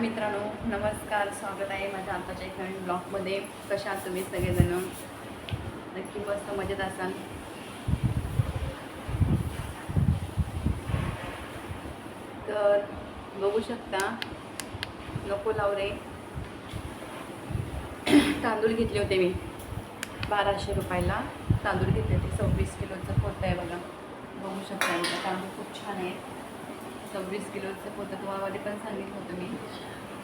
मित्रांनो नमस्कार स्वागत आहे माझ्या आताच्या एका ब्लॉगमध्ये. कशा तुम्ही सगळेजण? नक्की मस्त मजेत असाल. तर बघू शकता नको लावरे तांदूळ घेतले होते मी. बाराशे रुपयाला तांदूळ घेतले होते. सव्वीस किलोचं पोतं आहे बघा. बघू शकता तांदूळ खूप छान आहे. सव्वीस किलोचं पोतं तुम्हाला पण सांगितलं होतं मी.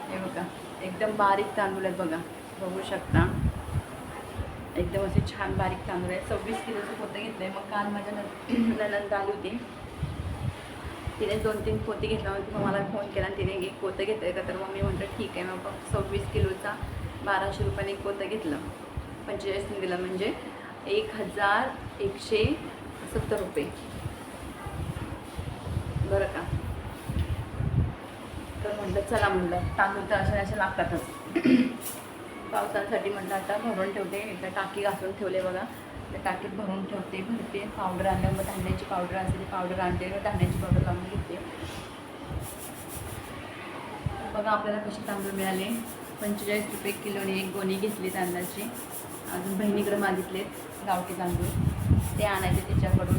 हे बघा एकदम बारीक तांदूळ आहेत बघा बघू शकता. एकदम असे छान बारीक तांदूळ आहे सव्वीस किलोचं पोतं घेतलं आहे मग काल माझ्या नन ननंद आली होती. तिने दोन तीन पोते घेतल्यानंतर मग मला फोन केला आणि तिने एक पोतं घेतलं का? तर मग मी म्हटलं ठीक आहे. मग सव्वीस किलोचा बाराशे रुपयाने एक पोतं घेतलं. पंचेचाळीस दिलं. म्हणजे एक हजार एकशे सत्तर रुपये. बरं का? तर म्हटलं चला म्हटलं तांदूळ तर अशा अशा लागतातच. पावसासाठी म्हटलं आता भरून ठेवते. एकदा टाकी घासून ठेवले बघा. त्या टाकीत भरून ठेवते भरते. पावडर आणलं मग धान्याची पावडर असेल पावडर आणते मग धान्याची पावडर लावून घेते. बघा आपल्याला कसे तांदूळ मिळाले. पंचेचाळीस रुपये किलोने एक गोणी घेतली तांदळाची. अजून बहिणीकडे मागितलेत गावठी तांदूळ. ते आणायचे त्याच्याकडून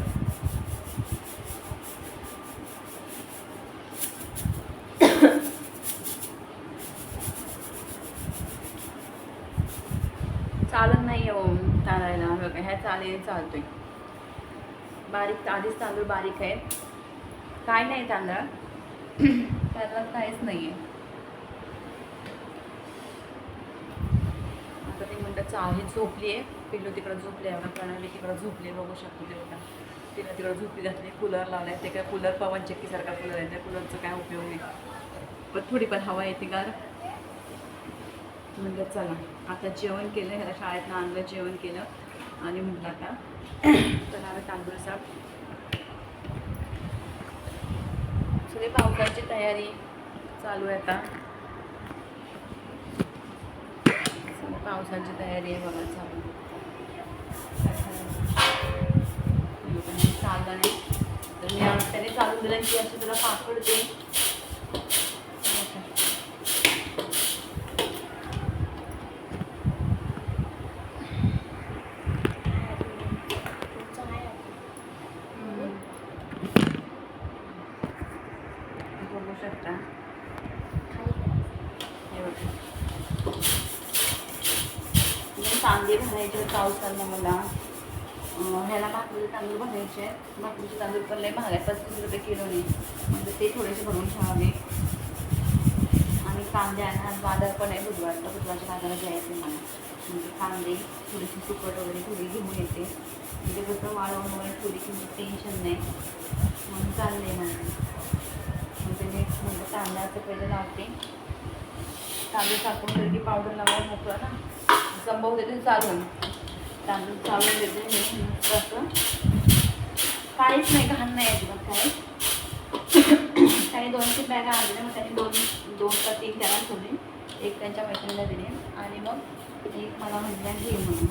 चालत नाही हो चालायला बघा ह्या चालेने चालतोय. बारीक आधीच तांदूळ बारीक आहे. काय नाही तांदळा. त्याला काहीच नाही आहे. आता ते म्हणतात चाळी झोपली आहे. पिल्लू तिकडं झोपली आहे. प्रणाली तिकडं झोपली आहे. बघू शकतो ते बघा तिला तिकडं झोपली घातली. कूलर लावलाय. ते काय कूलर पवन चक्कीसारखा कूलर आहे. त्या कूलरचा काय उपयोग नाही. पण थोडी पण हवा येते गार. म्हणलं चला आता जेवण केलं ह्याला शाळेतनं आणलं जेवण केलं आणि म्हटलं आता चला आता तांदूळ साप सगळे पावसाची तयारी चालू आहे आता. पावसाची तयारी आहे बघा चालू. चाललं नाही तर मी आज त्याने चालू दिलं की असं तुला पापड दे बघू शकता हे बघा मी कांदे भरायचे पाऊस आला मला. ह्याला भाकरीचे तांदूळ भरायचे आहेत. भाकरीचे तांदूळ पण लय महाग आहे पस्तीस रुपये किलोने. म्हणजे ते थोडेसे भरून ठेवावे. आणि कांदे आणि बाजार पण आहे बुधवारचा. बुधवारच्या बाजारात जायचे मला. म्हणजे कांदे थोडीशी सुकट वगैरे थोडी घेऊन येते. म्हणजे कसं वाळवून वगैरे थोडी टेन्शन म्हणजे नाही. म्हणून चाललंय माझं म्हणजे नेक्स्ट म्हणजे तांदळाचं पहिलं लावते. तांदूळ टाकून तरी की पावडर लावायला मोकळा ना संभव देते चालून. तांदूळ चालून देते मी. काहीच नाही घाण नाही अजिबात काही. त्याने दोन तीन बॅगा आणल्या मग त्याने दोन दोन का तीन त्याला ठेवले. एक त्यांच्या मैत्रिणीला दिले. आणि मग एक मला म्हटल्या घे म्हणून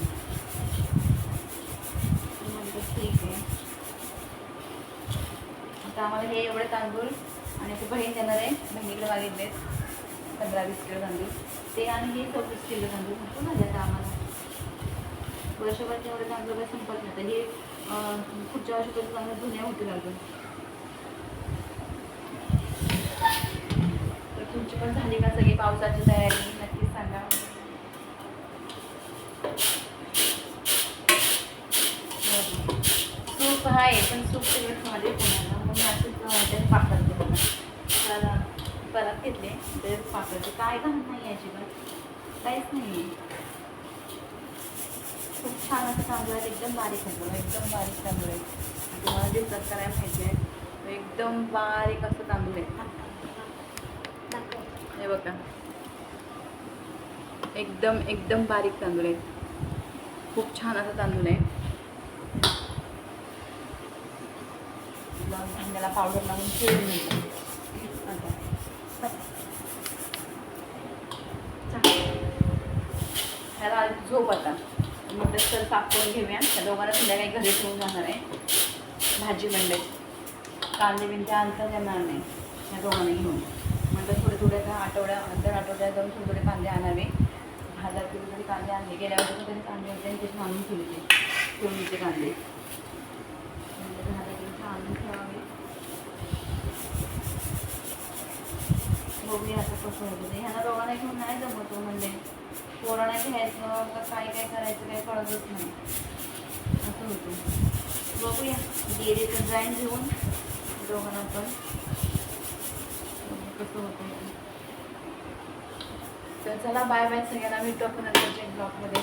मी ठीक आहे. आता आम्हाला हे एवढे तांदूळ आणि ते बहीण देणार आहे बहिणीकडे मागितले पंधरा वीस किलो तांदूळ. ते आणि हे चौतीस किलो तांदूळ म्हणतो ना ज्याचा आम्हाला वर्षभर तेवढे तांदूळ काही संपत नाही तर हे पुढच्या वर्षीपर्यंत चांगल्या जुन्या होतील अजून तर तुमची पण झाली का सगळी पावसाची तयारी नक्कीच सांगा सूप आहे पण सूप सगळं मध्ये पुण्याला मग मी असंच त्याने पाकडते बघा तर परत घेतले. ते पाकडते काय घाण नाही अजिबात. पण काहीच नाही आहे. खूप छान असं तांदूळ आहे. एकदम बारीक तांदूळ एकदम बारीक तांदूळ आहे. तुम्हाला दिसतात करायला माहिती आहे. एकदम बारीक असं तांदूळ आहे. हे बघा. एकदम एकदम बारीक तांदूळ आहेत खूप छान असं तांदूळ आहे. लावून पावडर लावून ठेवून घ्यायचं. आता. ह्याला आधी झोप आता. म्हटलं तर साफ करून घेऊया. त्या दोघांना संध्याकाळी घरी ठेवून जाणार आहे. भाजी मंडई. कांदे बिंदे आणता येणार नाही. ह्या दोघांना घेऊन. म्हटलं थोडे थोडे आता आठवड्या दर आठवड्यात जाऊन थोडे थोडे कांदे आणावे. हजार किलो तरी कांदे आणले. गेल्या वर्षी तरी कांदे होते आणि त्याचे आणून ठेवले ठेवणीचे कांदे. आणून ठेवावे. बघूया आता कसं होतं ते. ह्यांना दोघांना घेऊन नाही जमतो हो म्हणजे. पोरांना घ्यायचं का काय काय करायचं काय कळतच नाही. असं होतं. बघूया. गेले तर जाईन घेऊन. दोघांना पण. कसं होतं तर चला बाय बाय सगळ्यांना. भेटू आपण ब्लॉगमध्ये